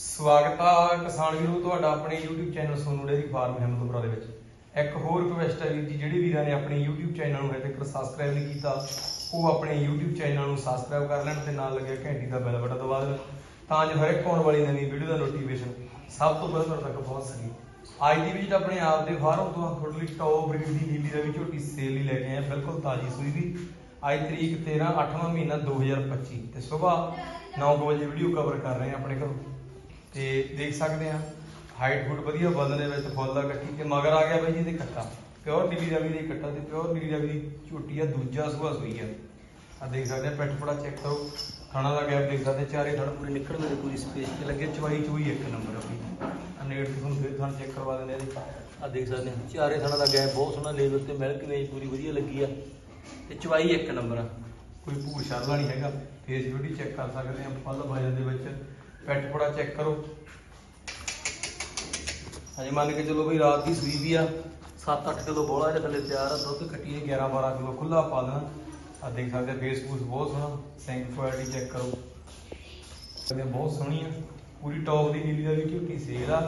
ਸਵਾਗਤ ਆ ਕਿਸਾਨ ਵੀਰੋ, ਤੁਹਾਡਾ ਆਪਣੇ YouTube channel Sonu dairy farm Himmatpura ਦੇ ਵਿੱਚ। ਇੱਕ ਹੋਰ ਰਿਕਵੈਸਟ ਹੈ ਵੀਰ ਜੀ, ਜਿਹੜੇ ਵੀਰਾਂ ਨੇ ਆਪਣੇ YouTube ਚੈਨਲ ਨੂੰ ਹਜੇ ਤੱਕ ਸਬਸਕ੍ਰਾਈਬ ਨਹੀਂ ਕੀਤਾ, ਉਹ ਆਪਣੇ YouTube ਚੈਨਲ ਨੂੰ ਸਬਸਕ੍ਰਾਈਬ ਕਰ ਲੈਣ ਤੇ ਨਾਲ ਲੱਗਿਆ ਘੰਟੀ ਦਾ ਬੈਲ ਬਟਨ ਦਬਾ ਦੇਣ, ਤਾਂ ਜੋ ਹਰ ਇੱਕ ਆਉਣ ਵਾਲੀ ਨਵੀਂ ਵੀਡੀਓ ਦਾ ਨੋਟੀਫਿਕੇਸ਼ਨ ਸਭ ਤੋਂ ਪਹਿਲਾਂ ਤੁਹਾਡੇ ਤੱਕ ਪਹੁੰਚ ਸਕੇ। ਅੱਜ ਦੀ ਵੀਡੀਓ ਆਪਣੇ ਆਪ ਦੇ ਫਾਰਮ ਤੋਂ ਤੁਹਾਡੇ ਲਈ ਟੌਪ ਬਰੀਡ ਦੀ ਨੀਲੀ ਰਵੀ ਝੋਟੀ ਸੇਲ ਲਈ ਲੈ ਕੇ ਆਏ ਹਾਂ, ਬਿਲਕੁਲ ਤਾਜੀ ਸੂਈ ਦੀ। ਅੱਜ ਤਰੀਕ 13 8ਵਾਂ ਮਹੀਨਾ 2025 ਤੇ ਸਵੇਰ 9 ਵਜੇ ਵੀਡੀਓ ਕਵਰ ਕਰ ਰਹੇ ਹਾਂ ਆਪਣੇ ਘਰੋਂ। ਤੇ ਦੇਖ ਸਕਦੇ ਆ ਹਾਈਟ ਫੁੱਟ ਵਧੀਆ ਬਦਨ ਦੇ ਵਿੱਚ ਫੁੱਲ ਦਾ ਕੱਟੀ ਤੇ ਮਗਰ ਆ ਗਿਆ ਬਾਈ ਜੀ ਦੇ ਕੱਟਾ। ਪਿਓਰ ਨੀਲੀ ਰਵੀ ਦੇ ਕੱਟਾ ਤੇ ਪਿਓਰ ਨੀਲੀ ਰਵੀ ਦੀ ਝੋਟੀ ਆ, ਦੂਜਾ ਸੁਭਾ ਸੂਈ ਆ। ਆ ਦੇਖ ਸਕਦੇ ਆ ਪੈਟ ਫੜਾ ਚੈੱਕ ਕਰੋ। ਥਾਣਾ ਦਾ ਗੈਪ ਦੇਖ ਸਕਦੇ, ਚਾਰੇ ਥਣ ਪੂਰੇ ਨਿਕਲਦੇ ਨੇ ਪੂਰੀ ਸਪੇਸ ਤੇ ਲੱਗੇ, ਚਵਾਈ ਚੂਈ ਇੱਕ ਨੰਬਰ ਆ ਬਈ। ਆ ਨੇੜ ਤੋਂ ਤੁਹਾਨੂੰ ਫਿਰ ਥਣ ਚੈੱਕ ਕਰਵਾ ਦਿੰਦੇ ਆ ਜੀ। ਆ ਦੇਖ ਸਕਦੇ ਆ ਚਾਰੇ ਥਾਣਾ ਦਾ ਗੈਪ ਬਹੁਤ ਸੋਹਣਾ ਲੇਵਲ ਤੇ ਮਿਲਕ ਵੇਜ ਪੂਰੀ ਵਧੀਆ ਲੱਗੀ ਆ। ਤੇ ਚਵਾਈ ਇੱਕ ਨੰਬਰ ਆ। ਕੋਈ ਭੂਰ ਸ਼ਰਲਾ ਨਹੀਂ ਹੈਗਾ ਫੇਸ ਬਿਊਟੀ ਚੈੱਕ ਕਰ ਸਕਦੇ ਆ ਫੁੱਲ ਵਜਨ ਦੇ ਵਿੱਚ। ਪੈਟ ਪੜਾ ਚੈੱਕ ਕਰੋ। ਹਜੇ ਮੰਨ ਕੇ ਚਲੋ ਬਈ ਰਾਤ ਦੀ ਸੂਈ ਵੀ ਆ 7-8 ਕਿਲੋ ਬੋਲਾ ਇਹਦੇ ਥੱਲੇ ਤਿਆਰ ਆ, ਦੁੱਧ ਕੱਟੀ ਨੇ 11-12 ਕਿਲੋ ਖੁੱਲਾ ਪਾ ਦੇਣਾ। ਆ ਦੇਖ ਸਕਦੇ ਫੇਸ ਫੂਸ ਬਹੁਤ ਸੋਹਣਾ ਸੈਂਕ ਕੁਆਲਿਟੀ ਚੈੱਕ ਕਰੋ। ਕਹਿੰਦੇ ਬਹੁਤ ਸੋਹਣੀ ਆ, ਪੂਰੀ ਟੌਪ ਦੀ ਨੀਲੀ ਦਾ ਵੀ ਝੂਟੀ ਸੇਲ ਆ।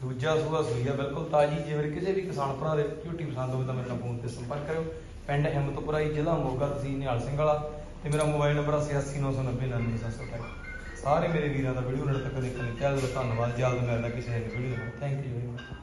ਦੂਜਾ ਸੂਆ ਸੂਈ ਆ, ਬਿਲਕੁਲ ਤਾਜੀ, ਜੇ ਕਿਸੇ ਵੀ ਕਿਸਾਨ ਭਰਾ ਦੇ ਝੂਟੀ ਪਸੰਦ ਹੋਵੇ ਤਾਂ ਮੇਰੇ ਨਾਲ ਫੋਨ ਤੇ ਸੰਪਰਕ ਕਰਿਓ। ਪਿੰਡ ਹਿੰਮਤਪੁਰਾ ਜੀ ਜ਼ਿਲ੍ਹਾ ਮੋਗਾ ਤਹਿਸੀਲ ਨਿਹਾਲ ਸਿੰਘ ਵਾਲਾ ਤੇ ਮੇਰਾ ਮੋਬਾਈਲ ਨੰਬਰ 8899090707 ਸਾਰੇ ਮੇਰੇ ਵੀਰਾਂ ਦਾ ਵੀਡੀਓ ਨੇੜੇ ਤੱਕ ਦੇਖਣ ਲਈ ਚਾਹੇ ਧੰਨਵਾਦ। ਜਲਦ ਮਿਲਦਾ ਕਿਸੇ ਨਵੀਂ ਵੀਡੀਓ ਦੇ ਨਾਲ ਥੈਂਕ ਯੂ